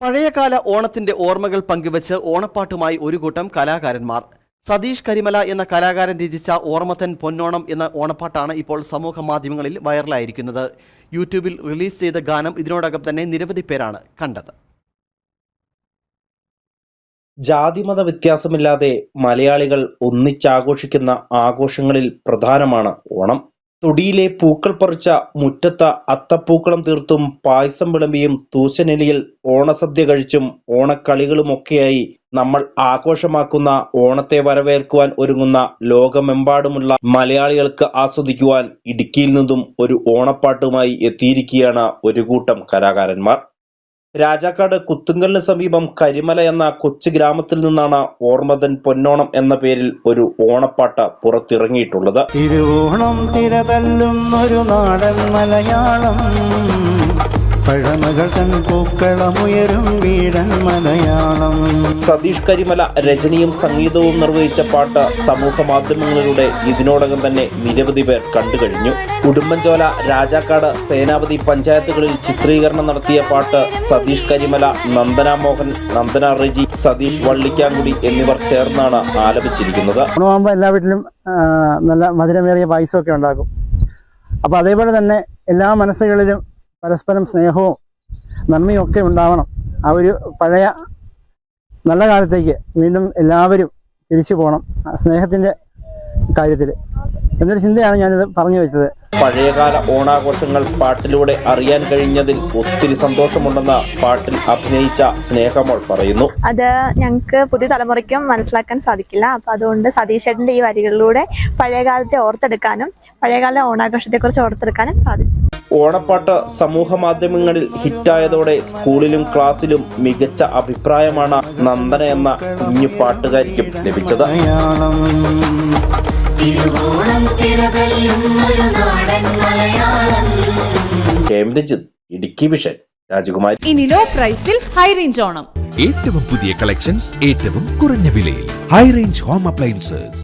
പഴയകാല ഓണത്തിന്റെ ഓർമ്മകൾ പങ്കുവച്ച് ഓണപ്പാട്ടുമായി ഒരു കൂട്ടം കലാകാരന്മാർ. സതീഷ് കരിമല എന്ന കലാകാരൻ രചിച്ച ഓർമ്മത്തൻ പൊന്നോണം എന്ന ഓണപ്പാട്ടാണ് ഇപ്പോൾ സമൂഹ മാധ്യമങ്ങളിൽ വൈറലായിരിക്കുന്നത്. യൂട്യൂബിൽ റിലീസ് ചെയ്ത ഗാനം ഇതിനോടകം തന്നെ നിരവധി പേരാണ് കണ്ടത്. ജാതിമത വ്യത്യാസമില്ലാതെ മലയാളികൾ ഒന്നിച്ചാഘോഷിക്കുന്ന ആഘോഷങ്ങളിൽ പ്രധാനമാണ് ഓണം. തൊടിയിലെ പൂക്കൾ പറിച്ച മുറ്റത്ത് അത്തപ്പൂക്കളം തീർത്തും പായസം വിളമ്പിയും തൂശനിലയിൽ ഓണസദ്യ കഴിച്ചും ഓണക്കളികളുമൊക്കെയായി നമ്മൾ ആഘോഷമാക്കുന്ന ഓണത്തെ വരവേൽക്കുവാൻ ഒരുങ്ങുന്ന ലോകമെമ്പാടുമുള്ള മലയാളികൾക്ക് ആസ്വദിക്കുവാൻ ഇടുക്കിയിൽ നിന്നും ഒരു ഓണപ്പാട്ടുമായി എത്തിയിരിക്കുകയാണ് ഒരു കൂട്ടം കലാകാരന്മാർ. രാജാക്കാട് കുത്തുങ്കലിന് സമീപം കരിമല എന്ന കൊച്ചു ഗ്രാമത്തിൽ നിന്നാണ് ഓർമ്മതൻ പൊന്നോണം എന്ന പേരിൽ ഒരു ഓണപ്പാട്ട് പുറത്തിറങ്ങിയിട്ടുള്ളത്. തിരുവോണം തിരതല്ലും ഒരു നാടൻ മലയാളം. പഴമകൾ തൻ പൂക്കളമുയരും വീടൻ മലയാളം സതീഷ് കരിമല രചനയും സംഗീതവും നിർവഹിച്ച പാട്ട് സമൂഹ മാധ്യമങ്ങളിലൂടെ ഇതിനോടകം തന്നെ നിരവധി പേർ കണ്ടുകഴിഞ്ഞു ഉടുമ്പൻചോല രാജാക്കാട് സേനാപതി പഞ്ചായത്തുകളിൽ ചിത്രീകരണം നടത്തിയ പാട്ട് സതീഷ് കരിമല നന്ദന മോഹൻ നന്ദന റെജി സതീഷ് വള്ളിക്കാങ്കുടി എന്നിവർ ചേർന്നാണ് ആലപിച്ചിരിക്കുന്നത്. എല്ലാ വീട്ടിലും നല്ല മധുരമേറിയ പായസമൊക്കെ ഉണ്ടാക്കും. അപ്പോൾ അതേപോലെ തന്നെ എല്ലാ മനസ്സുകളിലും പരസ്പരം സ്നേഹവും നന്മയും ഒക്കെ ഉണ്ടാവണം. ആ ഒരു പഴയ നല്ല കാലത്തേക്ക് വീണ്ടും എല്ലാവരും തിരിച്ചു പോകണം. സ്നേഹത്തിന്റെ സ്നേഹത്തിന്റെ കാര്യത്തിൽ. എന്നൊരു ചിന്തയാണ് ഞാനിത് പറഞ്ഞു വെച്ചത്. പഴയകാല ഓണാഘോഷങ്ങൾ പാട്ടിലൂടെ അറിയാൻ കഴിഞ്ഞതിൽ ഒത്തിരി സന്തോഷമുണ്ടെന്ന് പാട്ടിൽ അഭിനയിച്ച സ്നേഹമോൾ പറയുന്നു. അത് ഞങ്ങൾക്ക് പുതിയ തലമുറയ്ക്കും മനസ്സിലാക്കാൻ സാധിക്കില്ല. അപ്പൊ അതുകൊണ്ട് സതീശേട്ടന്റെ ഈ വരികളിലൂടെ പഴയകാലത്തെ ഓർത്തെടുക്കാനും പഴയകാല ഓണാഘോഷത്തെക്കുറിച്ച് ഓർത്തെടുക്കാനും സാധിച്ചു. ഓണപ്പാട്ട് സമൂഹ മാധ്യമങ്ങളിൽ ഹിറ്റായതോടെ സ്കൂളിലും ക്ലാസ്സിലും മികച്ച അഭിപ്രായമാണ് നന്ദന എന്ന കുഞ്ഞു പാട്ടുകാരിക്കും ലഭിച്ചത്. കേംബ്രിഡ്ജ് ഇടുക്കി വിഷൻ രാജകുമാരി. ഇനി ലോ പ്രൈസിൽ ഹൈ റേഞ്ച് ഓണം. ഏറ്റവും പുതിയ കളക്ഷൻസ് ഏറ്റവും കുറഞ്ഞ വിലയിൽ. High range home appliances